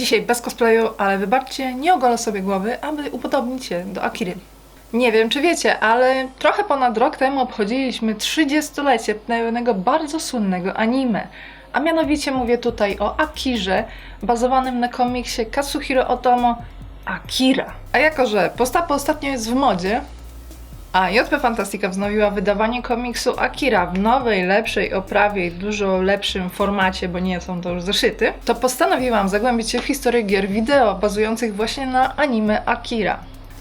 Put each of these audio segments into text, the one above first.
Dzisiaj bez cosplayu, ale wybaczcie, nie ogolę sobie głowy, aby upodobnić się do Akiry. Nie wiem, czy wiecie, ale trochę ponad rok temu obchodziliśmy 30-lecie pewnego bardzo słynnego anime. A mianowicie mówię tutaj o Akirze, bazowanym na komiksie Katsuhiro Otomo Akira. A jako, że postapo ostatnio jest w modzie, a JP Fantastica wznowiła wydawanie komiksu Akira w nowej, lepszej oprawie i dużo lepszym formacie, bo nie są to już zeszyty, to postanowiłam zagłębić się w historię gier wideo bazujących właśnie na anime Akira.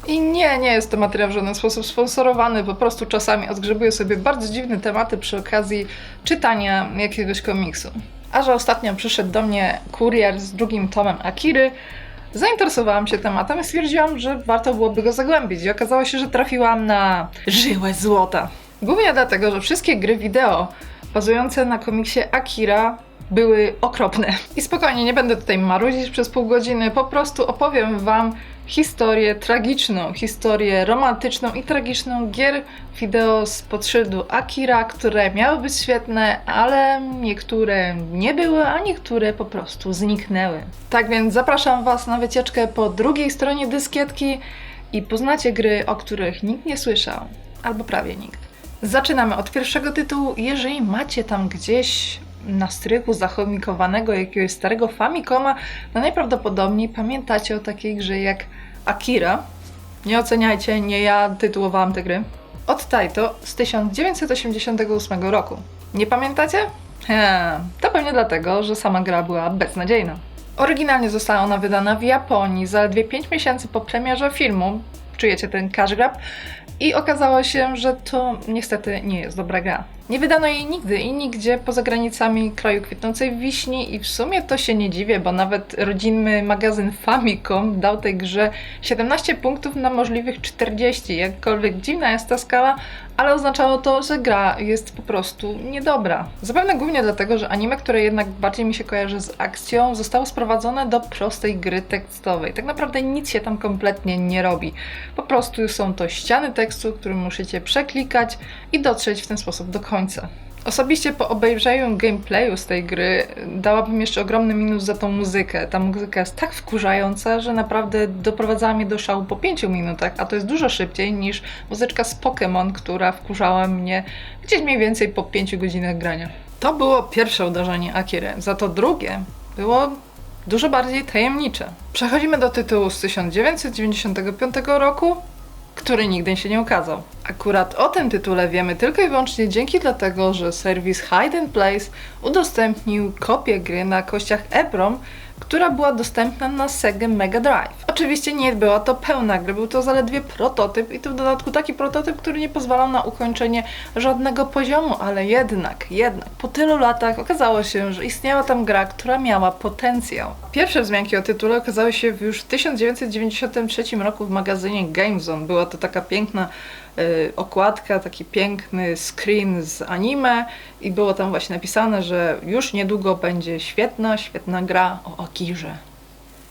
I nie, nie jest to materiał w żaden sposób sponsorowany, po prostu czasami odgrzebuję sobie bardzo dziwne tematy przy okazji czytania jakiegoś komiksu. A że ostatnio przyszedł do mnie kurier z drugim tomem Akiry, zainteresowałam się tematem i stwierdziłam, że warto byłoby go zagłębić. I okazało się, że trafiłam na żyłę złota. Głównie dlatego, że wszystkie gry wideo bazujące na komiksie Akira były okropne. I spokojnie, nie będę tutaj marudzić przez pół godziny, po prostu opowiem Wam historię tragiczną, historię romantyczną i tragiczną gier wideo z podszyldu Akira, które miały być świetne, ale niektóre nie były, a niektóre po prostu zniknęły. Tak więc zapraszam Was na wycieczkę po drugiej stronie dyskietki i poznacie gry, o których nikt nie słyszał, albo prawie nikt. Zaczynamy od pierwszego tytułu. Jeżeli macie tam gdzieś na strychu zachomikowanego jakiegoś starego Famicoma, to najprawdopodobniej pamiętacie o takiej grze jak Akira. Nie oceniajcie, nie ja tytułowałam te gry. Od Taito z 1988 roku. Nie pamiętacie? He, to pewnie dlatego, że sama gra była beznadziejna. Oryginalnie została ona wydana w Japonii zaledwie 5 miesięcy po premierze filmu. Czujecie ten cash grab? I okazało się, że to niestety nie jest dobra gra. Nie wydano jej nigdy i nigdzie poza granicami kraju kwitnącej wiśni i w sumie to się nie dziwię, bo nawet rodzinny magazyn Famicom dał tej grze 17 punktów na możliwych 40. Jakkolwiek dziwna jest ta skala, ale oznaczało to, że gra jest po prostu niedobra. Zapewne głównie dlatego, że anime, które jednak bardziej mi się kojarzy z akcją, zostało sprowadzone do prostej gry tekstowej. Tak naprawdę nic się tam kompletnie nie robi. Po prostu są to ściany tekstu, które musicie przeklikać i dotrzeć w ten sposób do końca. Osobiście po obejrzeniu gameplayu z tej gry dałabym jeszcze ogromny minus za tą muzykę. Ta muzyka jest tak wkurzająca, że naprawdę doprowadzała mnie do szału po 5 minutach, a to jest dużo szybciej niż muzyczka z Pokémon, która wkurzała mnie gdzieś mniej więcej po 5 godzinach grania. To było pierwsze uderzenie Akiry, za to drugie było dużo bardziej tajemnicze. Przechodzimy do tytułu z 1995 roku, który nigdy się nie ukazał. Akurat o tym tytule wiemy tylko i wyłącznie dzięki dlatego, że serwis Hide and Place udostępnił kopię gry na kościach EPROM, która była dostępna na Sega Mega Drive. Oczywiście nie była to pełna gry, był to zaledwie prototyp i to w dodatku taki prototyp, który nie pozwalał na ukończenie żadnego poziomu, ale jednak, jednak po tylu latach okazało się, że istniała tam gra, która miała potencjał. Pierwsze wzmianki o tytule okazały się już w 1993 roku w magazynie GameZone. Była to taka piękna okładka, taki piękny screen z anime i było tam właśnie napisane, że już niedługo będzie świetna, świetna gra o Akirze.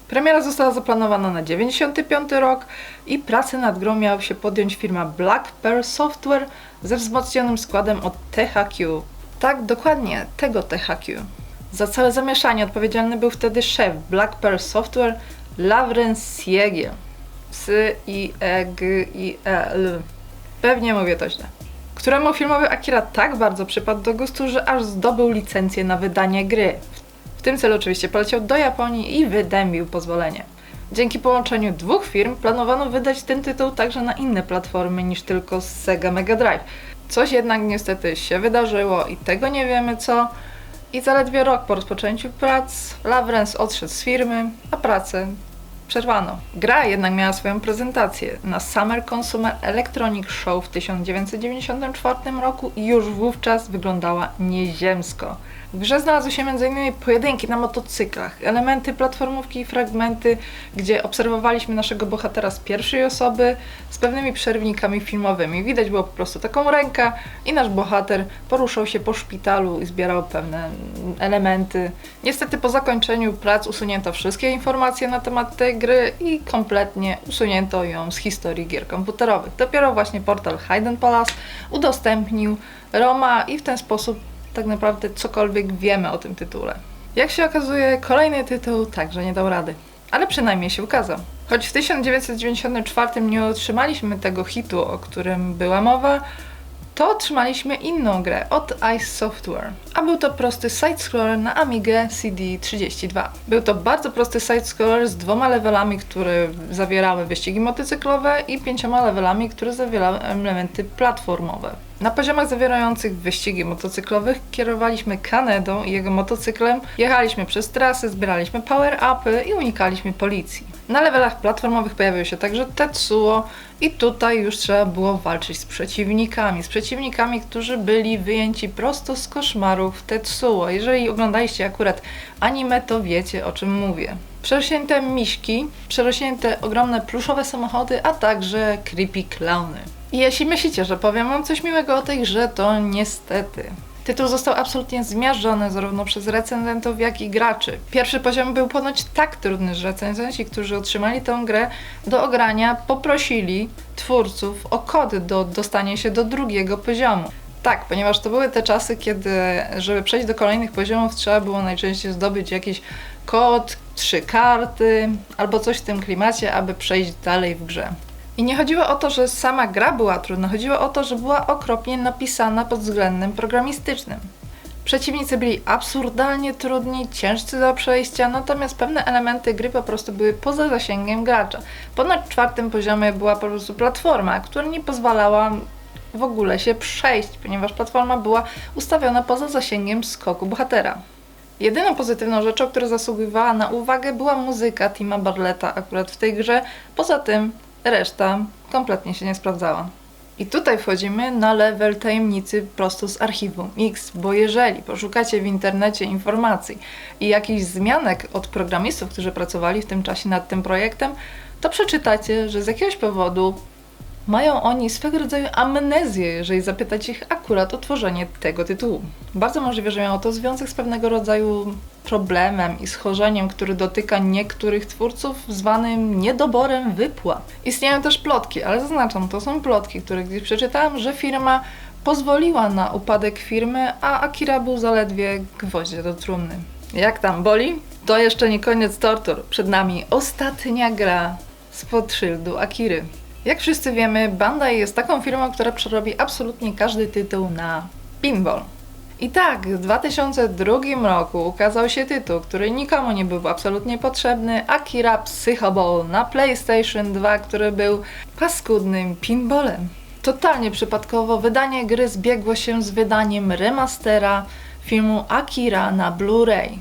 Premiera została zaplanowana na 95 rok i pracę nad grą miała się podjąć firma Black Pearl Software ze wzmocnionym składem od THQ. Tak, dokładnie, tego THQ. Za całe zamieszanie odpowiedzialny był wtedy szef Black Pearl Software, Lawrence Siegiel. S-I-E-G-I-E-L. Pewnie mówię to źle. Któremu filmowy Akira tak bardzo przypadł do gustu, że aż zdobył licencję na wydanie gry. W tym celu oczywiście poleciał do Japonii i wydębił pozwolenie. Dzięki połączeniu dwóch firm planowano wydać ten tytuł także na inne platformy niż tylko Sega Mega Drive. Coś jednak niestety się wydarzyło i tego nie wiemy co. I zaledwie rok po rozpoczęciu prac Lawrence odszedł z firmy, a pracę przerwano. Gra jednak miała swoją prezentację na Summer Consumer Electronic Show w 1994 roku i już wówczas wyglądała nieziemsko. W grze znalazły się m.in. pojedynki na motocyklach, elementy platformówki i fragmenty, gdzie obserwowaliśmy naszego bohatera z pierwszej osoby z pewnymi przerwnikami filmowymi. Widać było po prostu taką rękę i nasz bohater poruszał się po szpitalu i zbierał pewne elementy. Niestety po zakończeniu prac usunięto wszystkie informacje na temat tej gry i kompletnie usunięto ją z historii gier komputerowych. Dopiero właśnie portal Hidden Palace udostępnił Roma i w ten sposób tak naprawdę cokolwiek wiemy o tym tytule. Jak się okazuje, kolejny tytuł także nie dał rady. Ale przynajmniej się ukazał. Choć w 1994 nie otrzymaliśmy tego hitu, o którym była mowa, to otrzymaliśmy inną grę od Ice Software, a był to prosty side-scroller na Amigę CD32. Był to bardzo prosty side-scroller z dwoma levelami, które zawierały wyścigi motocyklowe i pięcioma levelami, które zawierały elementy platformowe. Na poziomach zawierających wyścigi motocyklowych kierowaliśmy Kanedą i jego motocyklem, jechaliśmy przez trasy, zbieraliśmy power-upy i unikaliśmy policji. Na levelach platformowych pojawił się także Tetsuo i tutaj już trzeba było walczyć z przeciwnikami, z przeciwnikami, którzy byli wyjęci prosto z koszmarów Tetsuo. Jeżeli oglądaliście akurat anime, to wiecie o czym mówię. Przerośnięte miśki, przerośnięte ogromne pluszowe samochody, a także creepy clowny. I jeśli myślicie, że powiem wam coś miłego o tej grze, to niestety. Tytuł został absolutnie zmiażdżony zarówno przez recenzentów, jak i graczy. Pierwszy poziom był ponoć tak trudny, że recenzenci, którzy otrzymali tę grę do ogrania, poprosili twórców o kody do dostania się do drugiego poziomu. Tak, ponieważ to były te czasy, kiedy, żeby przejść do kolejnych poziomów, trzeba było najczęściej zdobyć jakiś kod, trzy karty albo coś w tym klimacie, aby przejść dalej w grze. I nie chodziło o to, że sama gra była trudna, chodziło o to, że była okropnie napisana pod względem programistycznym. Przeciwnicy byli absurdalnie trudni, ciężcy do przejścia, natomiast pewne elementy gry po prostu były poza zasięgiem gracza. Ponad czwartym poziomie była po prostu platforma, która nie pozwalała w ogóle się przejść, ponieważ platforma była ustawiona poza zasięgiem skoku bohatera. Jedyną pozytywną rzeczą, która zasługiwała na uwagę, była muzyka Tima Barletta akurat w tej grze. Poza tym reszta kompletnie się nie sprawdzała. I tutaj wchodzimy na level tajemnicy prosto z archiwum X, bo jeżeli poszukacie w internecie informacji i jakichś zmianek od programistów, którzy pracowali w tym czasie nad tym projektem, to przeczytacie, że z jakiegoś powodu mają oni swego rodzaju amnezję, jeżeli zapytać ich akurat o tworzenie tego tytułu. Bardzo możliwe, że miało to związek z pewnego rodzaju problemem i schorzeniem, który dotyka niektórych twórców, zwanym niedoborem wypłat. Istnieją też plotki, ale zaznaczam, to są plotki, które gdzieś przeczytałam, że firma pozwoliła na upadek firmy, a Akira był zaledwie gwoździe do trumny. Jak tam boli? To jeszcze nie koniec tortur. Przed nami ostatnia gra spod szyldu Akiry. Jak wszyscy wiemy, Bandai jest taką firmą, która przerobi absolutnie każdy tytuł na pinball. I tak, w 2002 roku ukazał się tytuł, który nikomu nie był absolutnie potrzebny, Akira Psychoball na PlayStation 2, który był paskudnym pinballem. Totalnie przypadkowo wydanie gry zbiegło się z wydaniem remastera filmu Akira na Blu-ray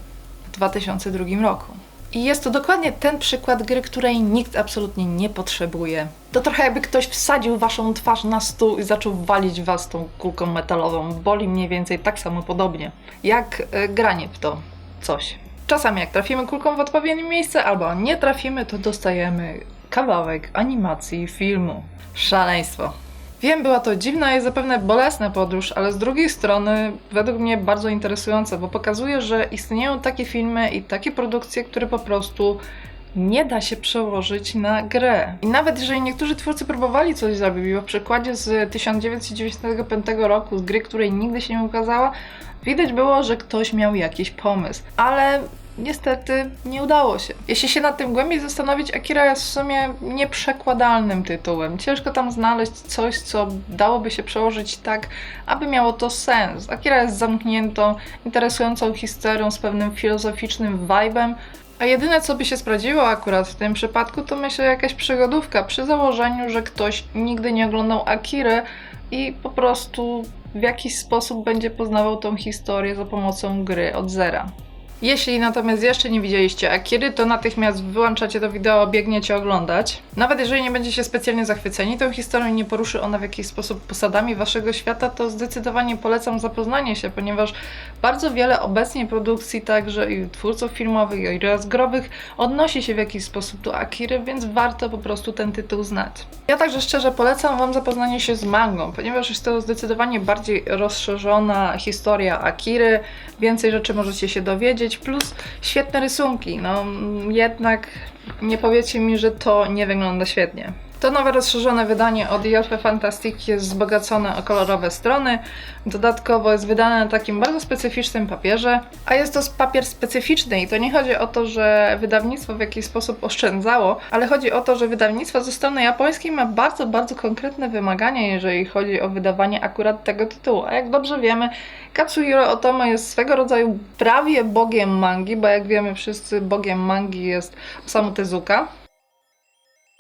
w 2002 roku. I jest to dokładnie ten przykład gry, której nikt absolutnie nie potrzebuje. To trochę jakby ktoś wsadził waszą twarz na stół i zaczął walić was tą kulką metalową. Boli mniej więcej tak samo podobnie, jak e, granie w to coś. Czasami jak trafimy kulką w odpowiednie miejsce, albo nie trafimy, to dostajemy kawałek animacji filmu. Szaleństwo. Wiem, była to dziwna i zapewne bolesna podróż, ale z drugiej strony według mnie bardzo interesująca, bo pokazuje, że istnieją takie filmy i takie produkcje, które po prostu nie da się przełożyć na grę. I nawet jeżeli niektórzy twórcy próbowali coś zrobić, bo w przykładzie z 1995 roku, z gry, której nigdy się nie ukazała, widać było, że ktoś miał jakiś pomysł. Ale niestety nie udało się. Jeśli się nad tym głębiej zastanowić, Akira jest w sumie nieprzekładalnym tytułem. Ciężko tam znaleźć coś, co dałoby się przełożyć tak, aby miało to sens. Akira jest zamkniętą, interesującą historią z pewnym filozoficznym vibem, a jedyne, co by się sprawdziło akurat w tym przypadku, to myślę jakaś przygodówka przy założeniu, że ktoś nigdy nie oglądał Akiry i po prostu w jakiś sposób będzie poznawał tą historię za pomocą gry od zera. Jeśli natomiast jeszcze nie widzieliście Akiry, to natychmiast wyłączacie to wideo, biegniecie oglądać. Nawet jeżeli nie będziecie specjalnie zachwyceni tą historią i nie poruszy ona w jakiś sposób posadami waszego świata, to zdecydowanie polecam zapoznanie się, ponieważ bardzo wiele obecnie produkcji, także i twórców filmowych, i rozgrowych, odnosi się w jakiś sposób do Akiry, więc warto po prostu ten tytuł znać. Ja także szczerze polecam wam zapoznanie się z mangą, ponieważ jest to zdecydowanie bardziej rozszerzona historia Akiry, więcej rzeczy możecie się dowiedzieć, plus świetne rysunki. No jednak nie powiecie mi, że to nie wygląda świetnie. To nowe rozszerzone wydanie od JP Fantastic jest wzbogacone o kolorowe strony. Dodatkowo jest wydane na takim bardzo specyficznym papierze. A jest to papier specyficzny i to nie chodzi o to, że wydawnictwo w jakiś sposób oszczędzało, ale chodzi o to, że wydawnictwo ze strony japońskiej ma bardzo, bardzo konkretne wymagania, jeżeli chodzi o wydawanie akurat tego tytułu. A jak dobrze wiemy, Katsuhiro Otomo jest swego rodzaju prawie bogiem mangi, bo jak wiemy wszyscy, bogiem mangi jest Osamu Tezuka.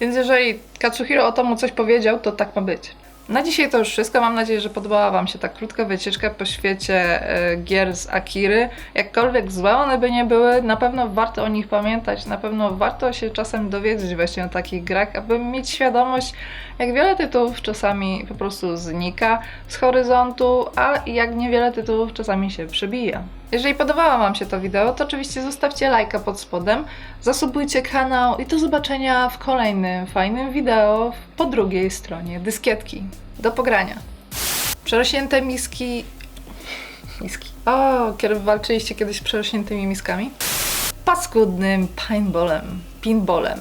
Więc jeżeli Katsuhiro Otomo coś powiedział, to tak ma być. Na dzisiaj to już wszystko. Mam nadzieję, że podobała Wam się ta krótka wycieczka po świecie e, gier z Akiry. Jakkolwiek złe one by nie były, na pewno warto o nich pamiętać, na pewno warto się czasem dowiedzieć właśnie o takich grach, aby mieć świadomość, jak wiele tytułów czasami po prostu znika z horyzontu, a jak niewiele tytułów czasami się przebija. Jeżeli podobało Wam się to wideo, to oczywiście zostawcie lajka pod spodem, zasubujcie kanał i do zobaczenia w kolejnym fajnym wideo po drugiej stronie dyskietki. Do pogrania. Przerośnięte miski... Miski. O, kiedy walczyliście kiedyś z przerośniętymi miskami? Paskudnym pinballem. Pinballem.